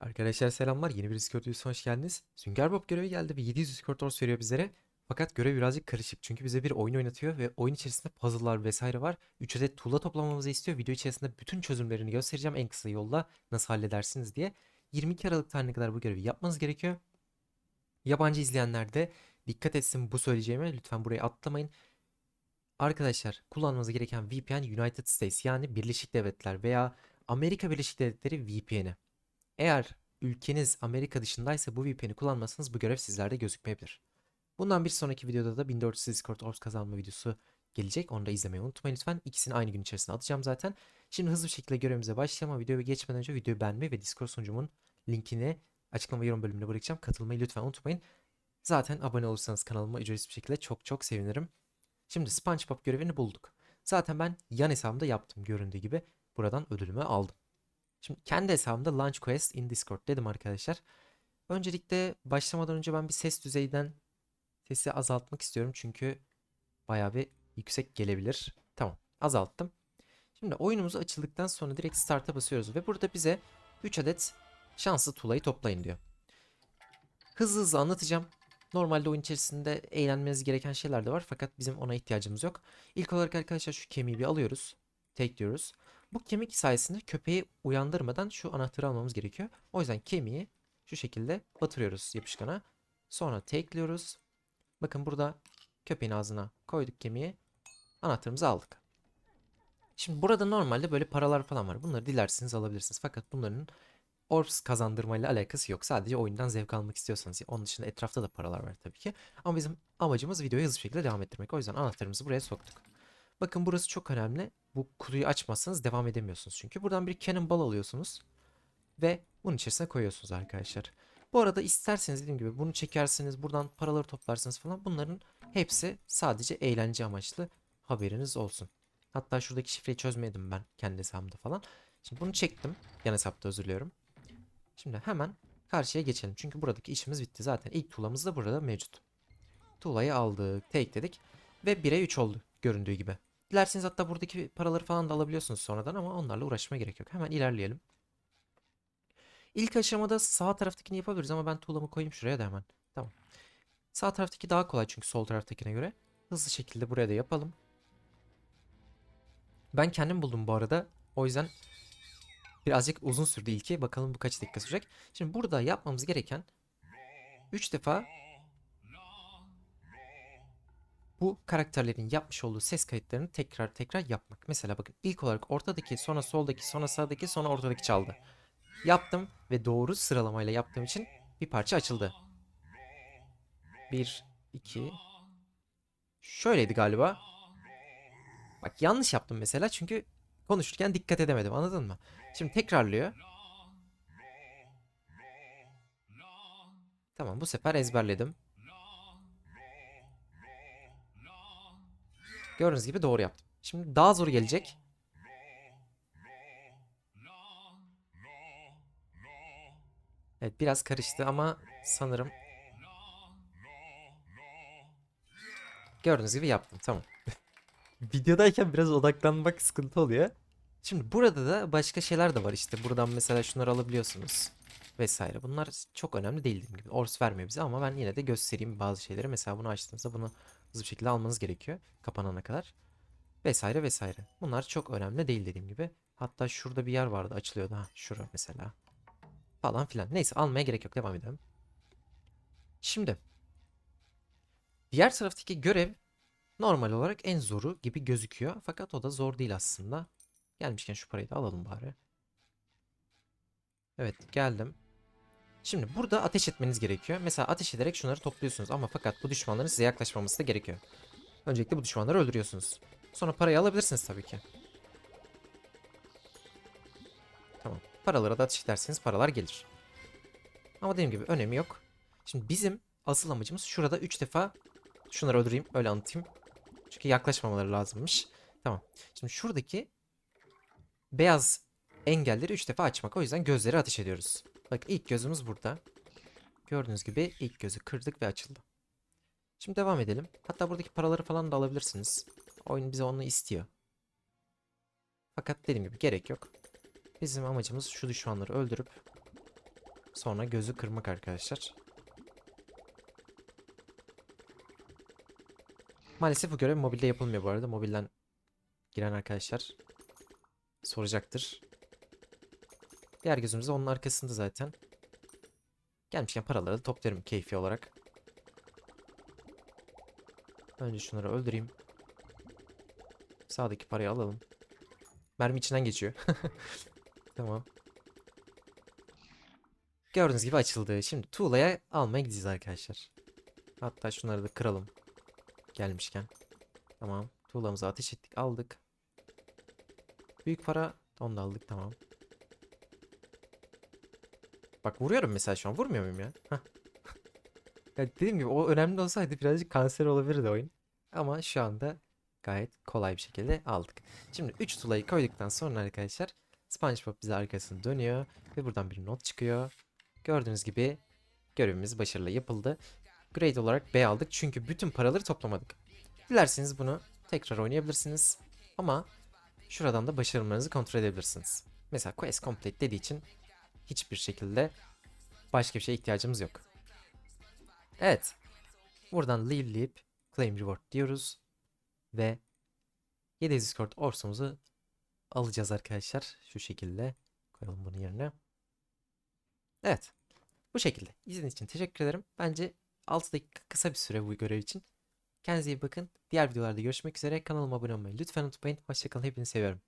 Arkadaşlar selamlar. Yeni bir Discord videosuna hoş geldiniz. Sünger Bob görevi geldi ve 700 Discord Ors veriyor bizlere. Fakat görev birazcık karışık. Çünkü bize bir oyun oynatıyor ve oyun içerisinde puzzle'lar vesaire var. 3 adet tuğla toplamamızı istiyor. Video içerisinde bütün çözümlerini göstereceğim en kısa yolla nasıl halledersiniz diye. 22 Aralık tarihine kadar bu görevi yapmanız gerekiyor. Yabancı izleyenler de dikkat etsin bu söyleyeceğime. Lütfen burayı atlamayın. Arkadaşlar kullanmanız gereken VPN United States yani Birleşik Devletler veya Amerika Birleşik Devletleri VPN'i. Eğer ülkeniz Amerika dışındaysa bu VPN'i kullanmasanız bu görev sizlerde gözükmeyebilir. Bundan bir sonraki videoda da 1400 Discord Orbs kazanma videosu gelecek. Onu da izlemeyi unutmayın lütfen. İkisini aynı gün içerisinde atacağım zaten. Şimdi hızlı bir şekilde görevimize başlayalım ama videoya geçmeden önce videoyu beğenmeyi ve Discord sunucumun linkini açıklama yorum bölümüne bırakacağım. Katılmayı lütfen unutmayın. Zaten abone olursanız kanalıma ücretsiz bir şekilde çok çok sevinirim. Şimdi SpongeBob görevini bulduk. Zaten ben yan hesabımda yaptım göründüğü gibi. Buradan ödülümü aldım. Şimdi kendi hesabımda Launch Quest in Discord dedim arkadaşlar. Öncelikle başlamadan önce ben bir ses düzeyden sesi azaltmak istiyorum. Çünkü bayağı bir yüksek gelebilir. Tamam azalttım. Şimdi oyunumuz açıldıktan sonra direkt start'a basıyoruz. Ve burada bize 3 adet şanslı tuğlayı toplayın diyor. Hızlı hızlı anlatacağım. Normalde oyun içerisinde eğlenmeniz gereken şeyler de var. Fakat bizim ona ihtiyacımız yok. İlk olarak arkadaşlar şu kemiği bir alıyoruz. Take diyoruz. Bu kemik sayesinde köpeği uyandırmadan şu anahtarı almamız gerekiyor. O yüzden kemiği şu şekilde batırıyoruz yapışkana. Sonra tekliyoruz. Bakın burada köpeğin ağzına koyduk kemiği. Anahtarımızı aldık. Şimdi burada normalde böyle paralar falan var. Bunları dilerseniz alabilirsiniz. Fakat bunların Orbs kazandırmayla alakası yok. Sadece oyundan zevk almak istiyorsanız. Onun dışında etrafta da paralar var tabii ki. Ama bizim amacımız videoyu hızlı şekilde devam ettirmek. O yüzden anahtarımızı buraya soktuk. Bakın burası çok önemli. Bu kutuyu açmazsanız devam edemiyorsunuz. Çünkü buradan bir cannonball alıyorsunuz. Ve bunun içerisine koyuyorsunuz arkadaşlar. Bu arada isterseniz dediğim gibi bunu çekersiniz. Buradan paraları toplarsınız falan. Bunların hepsi sadece eğlence amaçlı. Haberiniz olsun. Hatta şuradaki şifreyi çözmedim ben kendi hesabımda falan. Şimdi bunu çektim. Yan hesapta özür diliyorum. Şimdi hemen karşıya geçelim. Çünkü buradaki işimiz bitti. Zaten ilk tuğlamız da burada mevcut. Tuğlayı aldık. Take dedik. Ve 1'e 3 oldu göründüğü gibi. Dilerseniz hatta buradaki paraları falan da alabiliyorsunuz sonradan ama onlarla uğraşmaya gerek yok. Hemen ilerleyelim. İlk aşamada sağ taraftakini yapabiliriz ama ben tuğlamı koyayım şuraya da hemen. Tamam. Sağ taraftaki daha kolay çünkü sol taraftakine göre. Hızlı şekilde buraya da yapalım. Ben kendim buldum bu arada. O yüzden birazcık uzun sürdü ilki. Bakalım bu kaç dakika sürecek. Şimdi burada yapmamız gereken 3 defa bu karakterlerin yapmış olduğu ses kayıtlarını tekrar tekrar yapmak. Mesela bakın ilk olarak ortadaki, sonra soldaki, sonra sağdaki, sonra ortadaki çaldı. Yaptım ve doğru sıralamayla yaptığım için bir parça açıldı. 1, 2, şöyleydi galiba. Bak yanlış yaptım mesela çünkü konuşurken dikkat edemedim anladın mı? Şimdi tekrarlıyor. Tamam bu sefer ezberledim. Gördüğünüz gibi doğru yaptım. Şimdi daha zor gelecek. Evet biraz karıştı ama sanırım gördüğünüz gibi yaptım. Tamam. Videodayken biraz odaklanmak sıkıntı oluyor. Şimdi burada da başka şeyler de var işte. Buradan mesela şunları alabiliyorsunuz. Vesaire. Bunlar çok önemli değil dediğim gibi. Ors vermiyor bize ama ben yine de göstereyim bazı şeyleri. Mesela bunu açtığınızda bunu hızlı bir şekilde almanız gerekiyor. Kapanana kadar. Vesaire vesaire. Bunlar çok önemli değil dediğim gibi. Hatta şurada bir yer vardı açılıyordu. Ha şura mesela. Falan filan. Neyse almaya gerek yok. Devam edelim. Şimdi. Diğer taraftaki görev normal olarak en zoru gibi gözüküyor. Fakat o da zor değil aslında. Gelmişken şu parayı da alalım bari. Evet geldim. Şimdi burada ateş etmeniz gerekiyor. Mesela ateş ederek şunları topluyorsunuz ama fakat bu düşmanların size yaklaşmaması da gerekiyor. Öncelikle bu düşmanları öldürüyorsunuz. Sonra parayı alabilirsiniz tabii ki. Tamam. Paralara da ateş ederseniz paralar gelir. Ama dediğim gibi önemi yok. Şimdi bizim asıl amacımız şurada 3 defa şunları öldüreyim öyle anlatayım. Çünkü yaklaşmamaları lazımmış. Tamam. Şimdi şuradaki beyaz engelleri 3 defa açmak. O yüzden gözleri ateş ediyoruz. Bak ilk gözümüz burada. Gördüğünüz gibi ilk gözü kırdık ve açıldı. Şimdi devam edelim. Hatta buradaki paraları falan da alabilirsiniz. Oyun bize onu istiyor. Fakat dediğim gibi gerek yok. Bizim amacımız şu düşmanları öldürüp Sonra gözü kırmak arkadaşlar. Maalesef bu görev mobilde yapılmıyor bu arada. Mobilden giren arkadaşlar soracaktır. Diğer gözümüz de onun arkasında zaten. Gelmişken paraları da toplarım keyfi olarak. Önce şunları öldüreyim. Sağdaki parayı alalım. Mermi içinden geçiyor. tamam. Gördüğünüz gibi açıldı. Şimdi tuğlaya almaya gideceğiz arkadaşlar. Hatta şunları da kıralım. Gelmişken. Tamam. Tuğlamızı ateş ettik. Aldık. Büyük para. Onu da aldık. Tamam. Bak vuruyorum mesela şu an. Vurmuyor muyum ya? Ya dediğim gibi o önemli olsaydı birazcık kanser olabilirdi oyun. Ama şu anda gayet kolay bir şekilde aldık. Şimdi 3 tuğlayı koyduktan sonra arkadaşlar SpongeBob bize arkasını dönüyor ve buradan bir not çıkıyor. Gördüğünüz gibi görevimiz başarılı yapıldı. Grade olarak B aldık çünkü bütün paraları toplamadık. Dilerseniz bunu tekrar oynayabilirsiniz. Ama şuradan da başarımlarınızı kontrol edebilirsiniz. Mesela quest complete dediği için hiçbir şekilde başka bir şeye ihtiyacımız yok. Evet. Buradan leave leap claim reward diyoruz. Ve 7 Discord orsumuzu alacağız arkadaşlar. Şu şekilde koyalım bunu yerine. Evet. Bu şekilde. İzlediğiniz için teşekkür ederim. Bence 6 dakika kısa bir süre bu görev için. Kendinize iyi bakın. Diğer videolarda görüşmek üzere. Kanalıma abone olmayı lütfen unutmayın. Hoşçakalın. Hepinizi seviyorum.